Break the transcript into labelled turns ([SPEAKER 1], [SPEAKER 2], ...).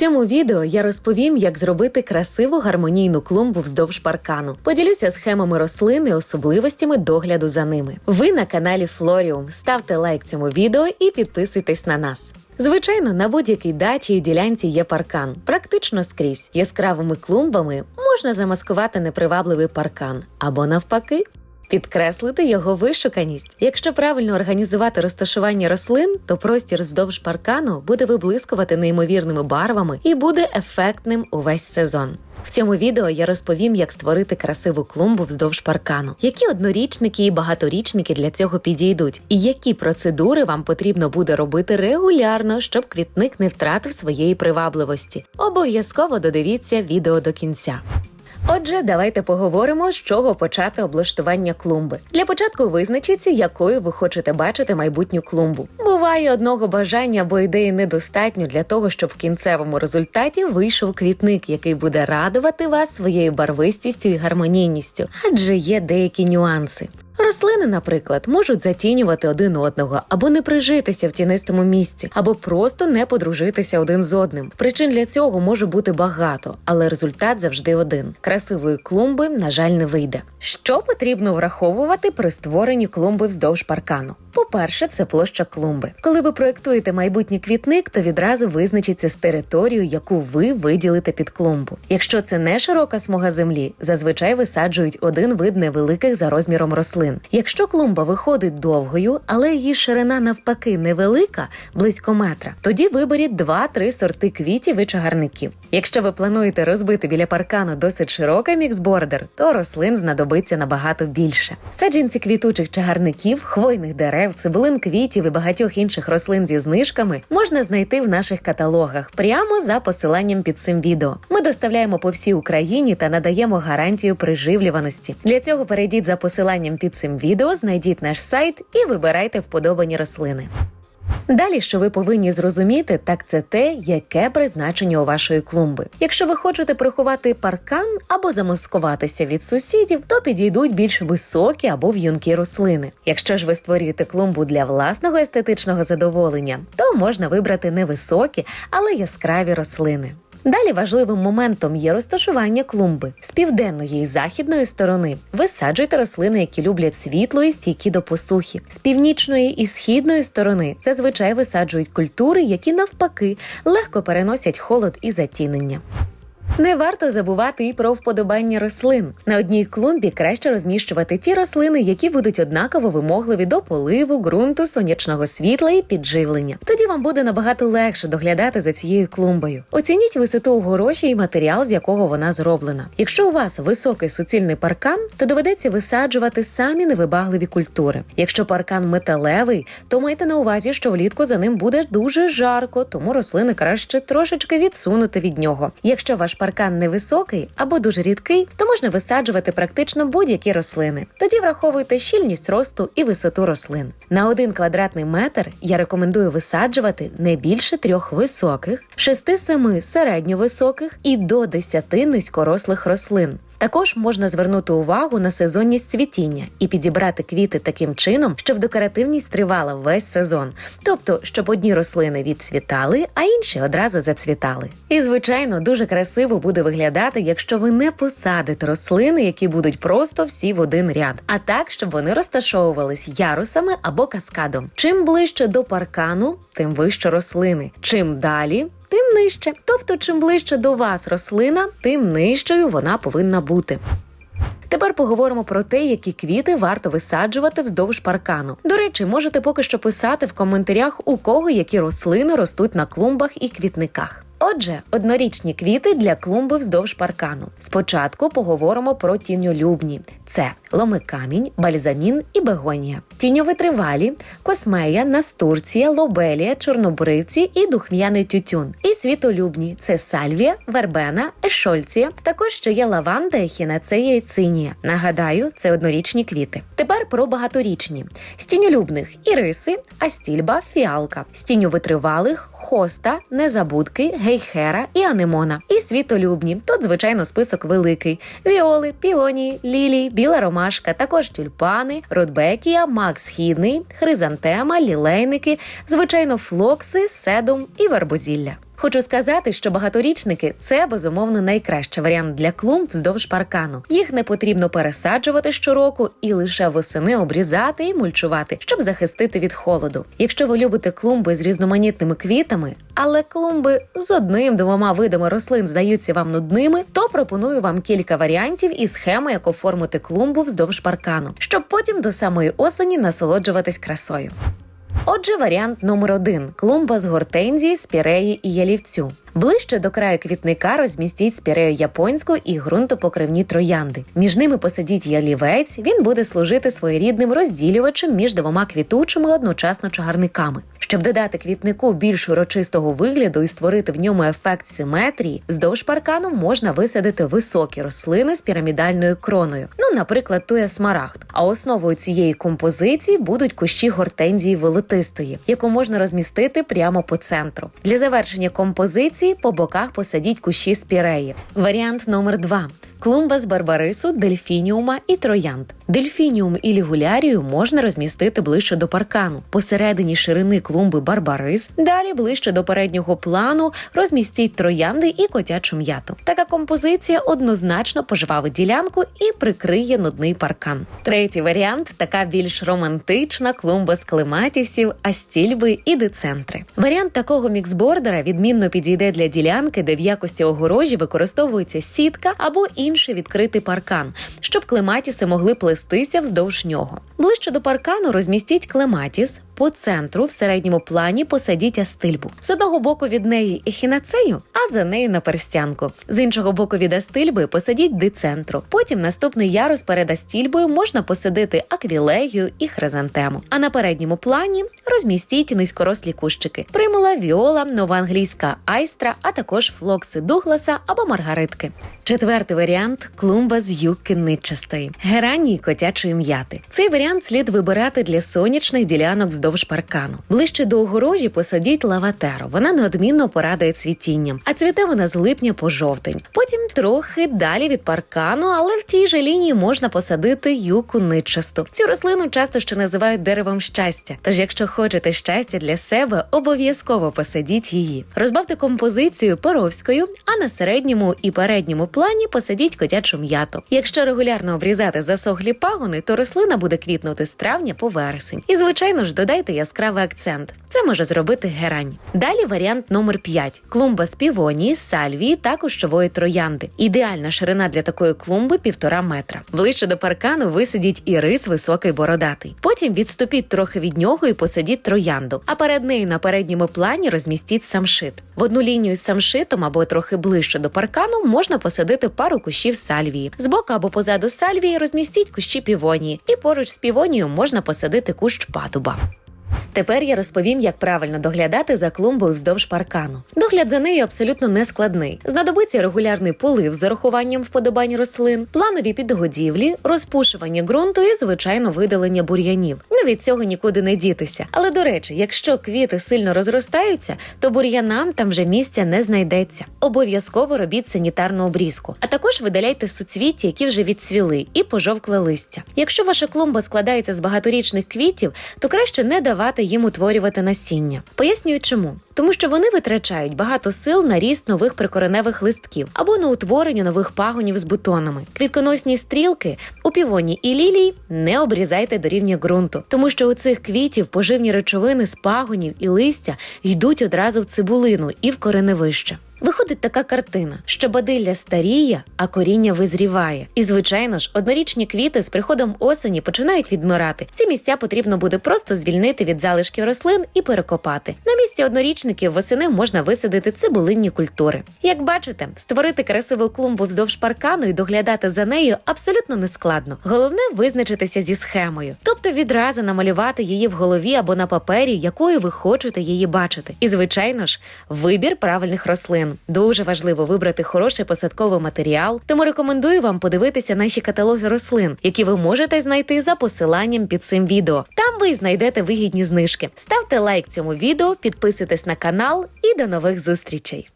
[SPEAKER 1] цьому відео я розповім, як зробити красиву гармонійну клумбу вздовж паркану. Поділюся схемами рослин і особливостями догляду за ними. Ви на каналі Флоріум. Ставте лайк цьому відео і підписуйтесь на нас. Звичайно, на будь-якій дачі і ділянці є паркан. Практично скрізь яскравими клумбами можна замаскувати непривабливий паркан або навпаки. Підкреслити його вишуканість. Якщо правильно організувати розташування рослин, то простір вздовж паркану буде виблискувати неймовірними барвами і буде ефектним увесь сезон. В цьому відео я розповім, як створити красиву клумбу вздовж паркану, які однорічники і багаторічники для цього підійдуть, і які процедури вам потрібно буде робити регулярно, щоб квітник не втратив своєї привабливості. Обов'язково додивіться відео до кінця. Отже, давайте поговоримо, з чого почати облаштування клумби. Для початку визначіться, якою ви хочете бачити майбутню клумбу. Буває одного бажання або ідеї недостатньо для того, щоб в кінцевому результаті вийшов квітник, який буде радувати вас своєю барвистістю і гармонійністю, адже є деякі нюанси. Рослини, наприклад, можуть затінювати один одного або не прижитися в тінистому місці, або просто не подружитися один з одним. Причин для цього може бути багато, але результат завжди один: красивої клумби, на жаль, не вийде. Що потрібно враховувати при створенні клумби вздовж паркану? По-перше, це площа клумби. Коли ви проєктуєте майбутній квітник, то відразу визначиться з територією, яку ви виділите під клумбу. Якщо це не широка смуга землі, зазвичай висаджують один вид невеликих за розміром рослин. Якщо клумба виходить довгою, але її ширина навпаки невелика, близько метра, тоді виберіть 2-3 сорти квітів і чагарників. Якщо ви плануєте розбити біля паркану досить широкий міксбордер, то рослин знадобиться набагато більше. Саджанці квітучих чагарників, хвойних дерев, цибулин квітів і багатьох інших рослин зі знижками можна знайти в наших каталогах прямо за посиланням під цим відео. Ми доставляємо по всій Україні та надаємо гарантію приживлюваності. Для цього перейдіть за посиланням під цим відео, знайдіть наш сайт і вибирайте вподобані рослини. Далі, що ви повинні зрозуміти, так це те, яке призначення у вашої клумби. Якщо ви хочете приховати паркан або замаскуватися від сусідів, то підійдуть більш високі або в'юнкі рослини. Якщо ж ви створюєте клумбу для власного естетичного задоволення, то можна вибрати невисокі, але яскраві рослини. Далі важливим моментом є розташування клумби з південної і західної сторони. Висаджуйте рослини, які люблять світло і стійкі до посухи. З північної і східної сторони зазвичай висаджують культури, які навпаки легко переносять холод і затінення. Не варто забувати і про вподобання рослин. На одній клумбі краще розміщувати ті рослини, які будуть однаково вимогливі до поливу, ґрунту, сонячного світла і підживлення. Тоді вам буде набагато легше доглядати за цією клумбою. Оцініть висоту огорожі і матеріал, з якого вона зроблена. Якщо у вас високий суцільний паркан, то доведеться висаджувати самі невибагливі культури. Якщо паркан металевий, то майте на увазі, що влітку за ним буде дуже жарко, тому рослини краще трошечки відсунути від нього. Якщо ваш паркан невисокий або дуже рідкий, то можна висаджувати практично будь-які рослини. Тоді враховуйте щільність росту і висоту рослин. На один квадратний метр я рекомендую висаджувати не більше трьох високих, шести-семи середньовисоких і до десяти низькорослих рослин. Також можна звернути увагу на сезонність цвітіння і підібрати квіти таким чином, щоб декоративність тривала весь сезон, тобто щоб одні рослини відцвітали, а інші одразу зацвітали. І звичайно, дуже красиво буде виглядати, якщо ви не посадите рослини, які будуть просто всі в один ряд, а так, щоб вони розташовувались ярусами або каскадом. Чим ближче до паркану, тим вище рослини. Чим далі, тим нижче. Тобто, чим ближче до вас рослина, тим нижчою вона повинна бути. Тепер поговоримо про те, які квіти варто висаджувати вздовж паркану. До речі, можете поки що писати в коментарях, у кого які рослини ростуть на клумбах і квітниках. Отже, однорічні квіти для клумби вздовж паркану. Спочатку поговоримо про тіньолюбні: це ломикамінь, бальзамін і бегонія. Тіньовитривалі, космея, настурція, лобелія, чорнобривці і духм'яний тютюн. І світолюбні це сальвія, вербена, ешольція. Також ще є лаванда, ехінацея і цинія. Нагадаю, це однорічні квіти. Тепер про багаторічні: з тіньолюбних іриси, астільба, фіалка, з тіньовитривалих, хоста, незабудки, гейхера і анемона. І світолюбні. Тут, звичайно, список великий: віоли, піонії, лілії, біла ромашка, також тюльпани, родбекія, макс східний, хризантема, лілейники, звичайно, флокси, седум і вербозілля. Хочу сказати, що багаторічники це безумовно найкращий варіант для клумб вздовж паркану. Їх не потрібно пересаджувати щороку і лише восени обрізати і мульчувати, щоб захистити від холоду. Якщо ви любите клумби з різноманітними квітами, але клумби з одним-двома видами рослин здаються вам нудними, то пропоную вам кілька варіантів і схеми, як оформити клумбу вздовж паркану, щоб потім до самої осені насолоджуватись красою. Отже, варіант номер один клумба з гортензії, спіреї і ялівцю. Ближче до краю квітника розмістіть спірею японську і ґрунтопокривні троянди. Між ними посадіть ялівець. Він буде служити своєрідним розділювачем між двома квітучими одночасно чагарниками. Щоб додати квітнику більш урочистого вигляду і створити в ньому ефект симетрії, вздовж паркану можна висадити високі рослини з пірамідальною кроною, ну, наприклад, туя смарагд. А основою цієї композиції будуть кущі гортензії волотистої, яку можна розмістити прямо по центру. Для завершення композиції по боках посадіть кущі спіреї. Варіант номер 2 клумба з барбарису, дельфініума і троянд. Дельфініум і лігулярію можна розмістити ближче до паркану. Посередині ширини клумби барбарис, далі ближче до переднього плану розмістіть троянди і котячу м'яту. Така композиція однозначно пожвавить ділянку і прикриє нудний паркан. Третій варіант така більш романтична клумба з клематісів, астільби і децентри. Варіант такого міксбордера відмінно підійде для ділянки, де в якості огорожі використовується сітка або інший відкритий паркан, щоб клематіси могли плестися вздовж нього. Ближче до паркану розмістіть клематіс, по центру в середньому плані посадіть астильбу. З одного боку від неї ехінацею, а за нею на перстянку. З іншого боку від астильби посадіть дицентру. Потім наступний ярус перед астільбою можна посадити аквілегію і хризантему. А на передньому плані розмістіть низькорослі кущики: примула, віола, нова англійська айстра, а також флокси дугласа або маргаритки. Четвертий варіант клумба з юбки нитчастої, герані й котячої м'яти. Цей варіант слід вибирати для сонячних ділянок вздовж паркану. Ближче до огорожі посадіть лаватеру. Вона неодмінно порадує цвітінням, а цвіте вона з липня по жовтень. Потім трохи далі від паркану, але в тій же лінії можна посадити юку нитчасту. Цю рослину часто ще називають деревом щастя. Тож, якщо хочете щастя для себе, обов'язково посадіть її. Розбавте композицію перовською, а на середньому і передньому плані посадіть котячу м'яту. Якщо регулярно обрізати засохлі пагони, то рослина буде квітнути з травня по вересень. І звичайно ж додайте яскравий акцент. Це може зробити герань. Далі варіант номер 5. клумба з півонії, сальвії та кущової троянди. Ідеальна ширина для такої клумби півтора метра. Ближче до паркану висадіть ірис високий бородатий. Потім відступіть трохи від нього і посадіть троянду. А перед нею на передньому плані розмістіть самшит. В одну лінію з самшитом або трохи ближче до паркану можна посадити пару кущів сальвії. Збоку або позаду сальвії розмістіть кущі півонії, і поруч з півонією можна посадити кущ падуба. Тепер я розповім, як правильно доглядати за клумбою вздовж паркану. Догляд за нею абсолютно не складний. Знадобиться регулярний полив з урахуванням вподобань рослин, планові підгодівлі, розпушування ґрунту і, звичайно, видалення бур'янів. Ну від цього нікуди не дітися. Але до речі, якщо квіти сильно розростаються, то бур'янам там вже місця не знайдеться. Обов'язково робіть санітарну обрізку, а також видаляйте суцвіття, які вже відцвіли, і пожовкле листя. Якщо ваша клумба складається з багаторічних квітів, то краще не давати їм утворювати насіння. Пояснюю, чому. Тому що вони витрачають багато сил на ріст нових прикореневих листків або на утворення нових пагонів з бутонами. Квітконосні стрілки у півоні і лілії не обрізайте до рівня ґрунту, тому що у цих квітів поживні речовини з пагонів і листя йдуть одразу в цибулину і в кореневище. Виходить така картина, що бадилля старіє, а коріння визріває. І, звичайно ж, однорічні квіти з приходом осені починають відмирати. Ці місця потрібно буде просто звільнити від залишків рослин і перекопати. На місці однорічників восени можна висадити цибулинні культури. Як бачите, створити красиву клумбу вздовж паркану і доглядати за нею абсолютно не складно. Головне визначитися зі схемою, тобто відразу намалювати її в голові або на папері, якою ви хочете її бачити. І, звичайно ж, вибір правильних рослин. Дуже важливо вибрати хороший посадковий матеріал, тому рекомендую вам подивитися наші каталоги рослин, які ви можете знайти за посиланням під цим відео. Там ви знайдете вигідні знижки. Ставте лайк цьому відео, підписуйтесь на канал і до нових зустрічей.